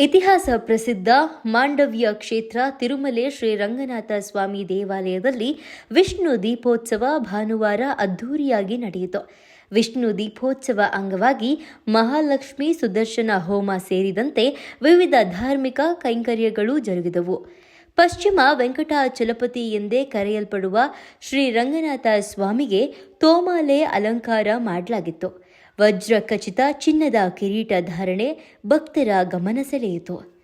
ಇತಿಹಾಸ ಪ್ರಸಿದ್ಧ ಮಾಂಡವ್ಯ ಕ್ಷೇತ್ರ ತಿರುಮಲೆ ಶ್ರೀ ರಂಗನಾಥ ಸ್ವಾಮಿ ದೇವಾಲಯದಲ್ಲಿ ವಿಷ್ಣು ದೀಪೋತ್ಸವ ಭಾನುವಾರ ಅದ್ಧೂರಿಯಾಗಿ ನಡೆಯಿತು. ವಿಷ್ಣು ದೀಪೋತ್ಸವ ಅಂಗವಾಗಿ ಮಹಾಲಕ್ಷ್ಮಿ ಸುದರ್ಶನ ಹೋಮ ಸೇರಿದಂತೆ ವಿವಿಧ ಧಾರ್ಮಿಕ ಕೈಂಕರ್ಯಗಳು ಜರುಗಿದವು. ಪಶ್ಚಿಮ ವೆಂಕಟಾಚಲಪತಿ ಎಂದೇ ಕರೆಯಲ್ಪಡುವ ಶ್ರೀ ರಂಗನಾಥ ಸ್ವಾಮಿಗೆ ತೋಮಾಲೆ ಅಲಂಕಾರ ಮಾಡಲಾಗಿತ್ತು. ವಜ್ರ ಖಚಿತ ಚಿನ್ನದ ಕಿರೀಟ ಧಾರಣೆ ಭಕ್ತರ ಗಮನ ಸೆಳೆಯಿತು.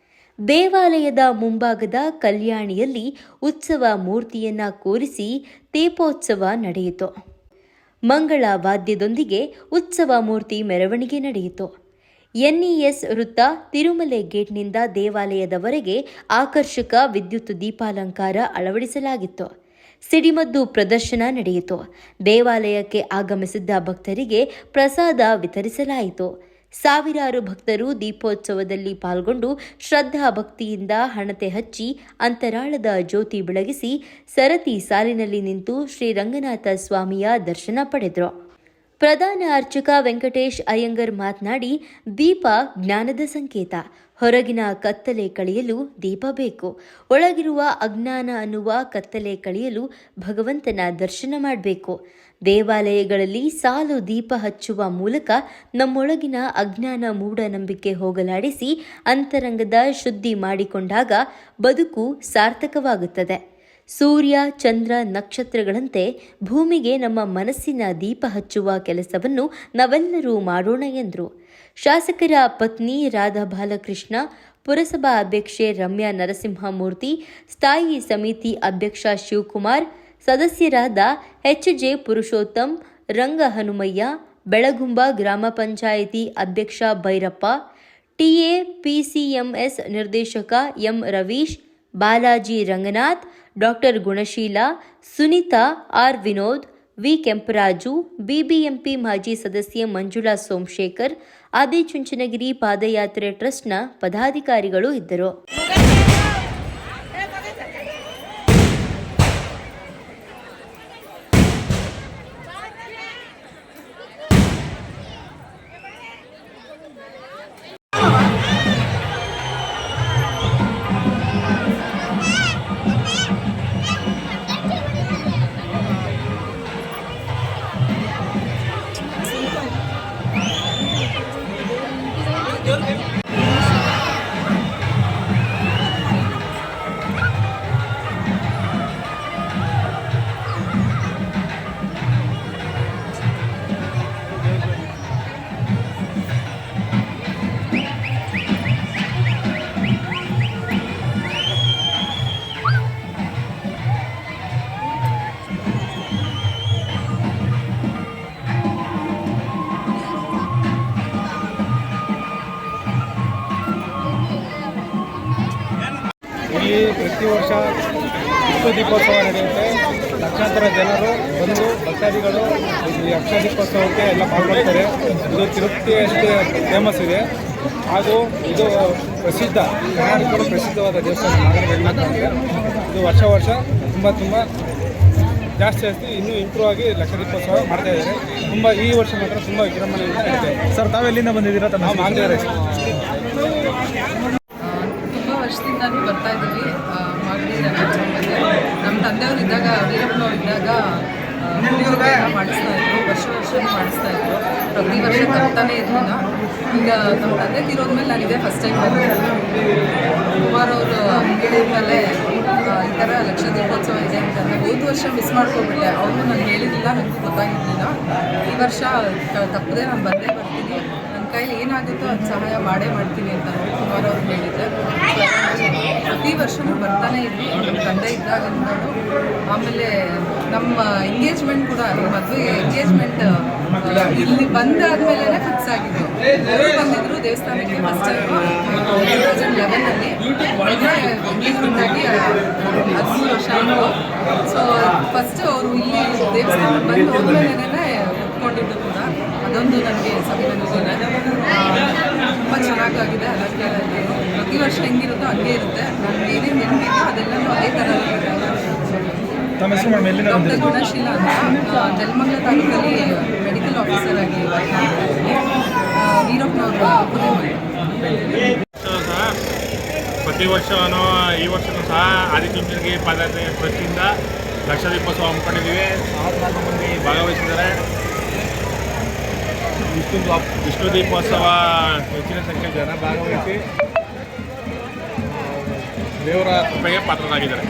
ದೇವಾಲಯದ ಮುಂಭಾಗದ ಕಲ್ಯಾಣಿಯಲ್ಲಿ ಉತ್ಸವ ಮೂರ್ತಿಯನ್ನ ಕೂರಿಸಿ ತೇಪೋತ್ಸವ ನಡೆಯಿತು. ಮಂಗಳ ವಾದ್ಯದೊಂದಿಗೆ ಉತ್ಸವ ಮೂರ್ತಿ ಮೆರವಣಿಗೆ ನಡೆಯಿತು. ಎನ್ಇಎಸ್ ವೃತ್ತ ತಿರುಮಲೆ ಗೇಟ್ನಿಂದ ದೇವಾಲಯದವರೆಗೆ ಆಕರ್ಷಕ ವಿದ್ಯುತ್ ದೀಪಾಲಂಕಾರ ಅಳವಡಿಸಲಾಗಿತ್ತು. ಸಿಡಿಮದ್ದು ಪ್ರದರ್ಶನ ನಡೆಯಿತು. ದೇವಾಲಯಕ್ಕೆ ಆಗಮಿಸಿದ್ದ ಭಕ್ತರಿಗೆ ಪ್ರಸಾದ ವಿತರಿಸಲಾಯಿತು. ಸಾವಿರಾರು ಭಕ್ತರು ದೀಪೋತ್ಸವದಲ್ಲಿ ಪಾಲ್ಗೊಂಡು ಶ್ರದ್ಧಾ ಭಕ್ತಿಯಿಂದ ಹಣತೆ ಹಚ್ಚಿ ಅಂತರಾಳದ ಜ್ಯೋತಿ ಬೆಳಗಿಸಿ ಸರತಿ ಸಾಲಿನಲ್ಲಿ ನಿಂತು ಶ್ರೀರಂಗನಾಥ ಸ್ವಾಮಿಯ ದರ್ಶನ ಪಡೆದರು. ಪ್ರಧಾನ ಅರ್ಚಕ ವೆಂಕಟೇಶ್ ಅಯ್ಯಂಗರ್ ಮಾತನಾಡಿ, ದೀಪ ಜ್ಞಾನದ ಸಂಕೇತ. ಹೊರಗಿನ ಕತ್ತಲೆ ಕಳೆಯಲು ದೀಪ ಬೇಕು. ಒಳಗಿರುವ ಅಜ್ಞಾನ ಅನ್ನುವ ಕತ್ತಲೆ ಕಳೆಯಲು ಭಗವಂತನ ದರ್ಶನ ಮಾಡಬೇಕು. ದೇವಾಲಯಗಳಲ್ಲಿ ಸಾಲು ದೀಪ ಹಚ್ಚುವ ಮೂಲಕ ನಮ್ಮೊಳಗಿನ ಅಜ್ಞಾನ ಮೂಢನಂಬಿಕೆ ಹೋಗಲಾಡಿಸಿ, ಅಂತರಂಗದ ಶುದ್ಧಿ ಮಾಡಿಕೊಂಡಾಗ ಬದುಕು ಸಾರ್ಥಕವಾಗುತ್ತದೆ. ಸೂರ್ಯ, ಚಂದ್ರ, ನಕ್ಷತ್ರಗಳಂತೆ ಭೂಮಿಗೆ ನಮ್ಮ ಮನಸ್ಸಿನ ದೀಪ ಹಚ್ಚುವ ಕೆಲಸವನ್ನು ನಾವೆಲ್ಲರೂ ಮಾಡೋಣ ಎಂದರು. ಶಾಸಕರ ಪತ್ನಿ ರಾಧಾ ಬಾಲಕೃಷ್ಣ ಪುರಸಭಾ ಅಧ್ಯಕ್ಷೆ ರಮ್ಯಾ ನರಸಿಂಹಮೂರ್ತಿ, ಸ್ಥಾಯಿ ಸಮಿತಿ ಅಧ್ಯಕ್ಷ ಶಿವಕುಮಾರ್, ಸದಸ್ಯರಾದ ಎಚ್ ಜೆ ಪುರುಷೋತ್ತಮ್, ರಂಗ ಹನುಮಯ್ಯ, ಬೆಳಗುಂಬ ಗ್ರಾಮ ಪಂಚಾಯಿತಿ ಅಧ್ಯಕ್ಷ ಭೈರಪ್ಪ ಟಿಎ ಪಿಸಿಎಂಎಸ್ ನಿರ್ದೇಶಕ M Ravish, Balaji Ranganath doctor Gunasheela, Sunitha, R Vinod, V Kemparaju, BBMP ಮಾಜಿ ಸದಸ್ಯೆ ಮಂಜುಳಾ ಸೋಮಶೇಖರ್, ಆದಿಚುಂಚನಗಿರಿ ಪಾದಯಾತ್ರೆ ಟ್ರಸ್ಟ್ನ ಪದಾಧಿಕಾರಿಗಳು ಇದ್ದರು. ಇಲ್ಲಿ ಪ್ರತಿ ವರ್ಷ ವಿಶ್ವ ದೀಪೋತ್ಸವ ನಡೆಯುತ್ತೆ. ಲಕ್ಷಾಂತರ ಜನರು ಬಂದು ಭಕ್ತಾದಿಗಳು ಈ ಅಕ್ಷ ದೀಪೋತ್ಸವಕ್ಕೆ ಎಲ್ಲ ಪಾಲ್ಗೊಳ್ತಾರೆ. ಇದು ತಿರುಪತಿಯಷ್ಟೇ ಫೇಮಸ್ ಇದೆ. ಹಾಗೂ ಇದು ಪ್ರಸಿದ್ಧ ಕರ್ನಾಟಕದ ಪ್ರಸಿದ್ಧವಾದ ದೇವಸ್ಥಾನ ಅಂತ ಇದು. ವರ್ಷ ವರ್ಷ ತುಂಬ ತುಂಬ ಜಾಸ್ತಿ ಜಾಸ್ತಿ ಇನ್ನೂ ಇಂಪ್ರೂವ್ ಆಗಿ ಲಕ್ಷ ದೀಪೋತ್ಸವ ಮಾಡ್ತಾ ಇದ್ದಾರೆ. ತುಂಬ ಈ ವರ್ಷ ಮಾತ್ರ ತುಂಬ ವಿಜೃಂಭಣೆಯಿಂದ ನಡೀತಾ ಇದೆ. ಸರ್ ತಾವೆಲ್ಲಿಂದ ಬಂದಿದ್ದೀರಾ? ತಮ್ಮ ನಾವು ಮಾಂಗೇರೆ ತುಂಬ ವರ್ಷದಿಂದಲೂ ಬರ್ತಾ ಇದ್ದೀವಿ. ಮಾಗಡಿ ನಮ್ಮ ತಂದೆಯವರು ಇದ್ದಾಗ, ವೀರಪ್ಪನವ್ರು ಇದ್ದಾಗ ಮಾಡಿಸ್ತಾ ಇದ್ರು. ವರ್ಷ ವರ್ಷ ಮಾಡಿಸ್ತಾ ಇದ್ರು. ಪ್ರತಿ ವರ್ಷ ತರ್ತಾನೆ ಇರಲಿಲ್ಲ ಈಗ ನಮ್ಮ ತಂದೆ ತಿರೋದ್ಮೇಲೆ ನಾನು ಇದೇ ಫಸ್ಟ್ ಟೈಮ್ ಬಂದಿದ್ದು ಕುಮಾರ್ ಅವರು ಹೇಳಿದ್ಮೇಲೆ ಮೇಲೆ ಈ ಥರ ಲಕ್ಷ ದೀಪೋತ್ಸವ ಇದೆ ಅಂತ ಹೋದ ವರ್ಷ ಮಿಸ್ ಮಾಡ್ಕೊಂಡ್ಬಿಟ್ಟೆ. ಅವರು ನಾನು ಹೇಳಿರಲಿಲ್ಲ ನನಗೂ ಗೊತ್ತಾಗಿರಲಿಲ್ಲ. ಈ ವರ್ಷ ತಪ್ಪದೆ ನಾನು ಬಂದೇ ಬರ್ತೀನಿ. ಕೈಲಿ ಏನಾಗುತ್ತೋ ಅದು ಸಹಾಯ ಮಾಡೇ ಮಾಡ್ತೀನಿ ಅಂತ ಕುಮಾರ್ ಅವರು ಹೇಳಿದ್ರೆ. ಪ್ರತಿ ವರ್ಷವೂ ಬರ್ತಾನೆ ಇದ್ವಿ. ನಮ್ಮ ತಂದೆ ಇದ್ದಾಗಿಂದ ಆಮೇಲೆ ನಮ್ಮ ಎಂಗೇಜ್ಮೆಂಟ್ ಕೂಡ ಮದುವೆ ಎಂಗೇಜ್ಮೆಂಟ್ ಇಲ್ಲಿ ಬಂದಾದ್ಮೇಲೆ ಫಿಕ್ಸ್ ಆಗಿದ್ದು ಅವರು ಬಂದಿದ್ರು ದೇವಸ್ಥಾನಕ್ಕೆ ಫಸ್ಟ್ ಟೂ ಲೆವೆನಲ್ಲಿ ಆಗಿ ಹದಿಮೂರು ವರ್ಷ ಆಯಿತು. ಸೊ ಫಸ್ಟ್ ಅವರು ಇಲ್ಲಿ ದೇವಸ್ಥಾನಕ್ಕೆ ಬಂದು ಹೋದ್ಮೇಲೆ ಒಪ್ಕೊಂಡಿದ್ದು ಕೂಡ ಅದೊಂದು ನನಗೆ ಸಂವಿಧಾನದಲ್ಲಿ ತುಂಬ ಚೆನ್ನಾಗಾಗಿದೆ ಅಲಂಕಾರ ಎಲ್ಲ. ಪ್ರತಿ ವರ್ಷ ಹೆಂಗಿರುತ್ತೋ ಹಂಗೆ ಇರುತ್ತೆ ನನಗೆ ಏನೇನು ನೆನಪಿದೆಯೋ ಅದೆಲ್ಲನೂ ಅದೇ ಥರ ಇರುತ್ತೆ ತಮ್ಮ ಹೆಸರು ಮೇಡಮ್ ಎಲ್ಲಿಂದ ಡಾಕ್ಟರ್ ಬಂದಿದ್ದೀರಾ ಗುಣಶೀಲ ಅಂತ ಆ, ನೆಲಮಂಗಲ ತಾಲೂಕಲ್ಲಿ ಮೆಡಿಕಲ್ ಆಫೀಸರ್ ಆಗಿ ವರ್ಷ ವೀರಪ್ಪನವ್ರ ಪ್ರತಿ ವರ್ಷವೂ ಈ ವರ್ಷವೂ ಸಹ ಆದಿಚುಂಚನಗಿರಿ ಪಾದಯಾತ್ರೆ ಟ್ರಸ್ಟಿಂದ ಲಕ್ಷ ದೀಪೋತ್ಸವ ಹಮ್ಮಿಕೊಂಡಿದ್ದೀವಿ. ಸಾವಿರಾರು ಮಂದಿ ಭಾಗವಹಿಸಿದ್ದಾರೆ. ವಿಷ್ಣು ದ್ವಾ- ವಿಷ್ಣು ದೀಪೋತ್ಸವ ಹೆಚ್ಚಿನ ಸಂಖ್ಯೆ ಜನ ಭಾಗವಹಿಸಿ ದೇವರ ಕೃಪೆಗೆ ಪಾತ್ರರಾಗಿದ್ದಾರೆ.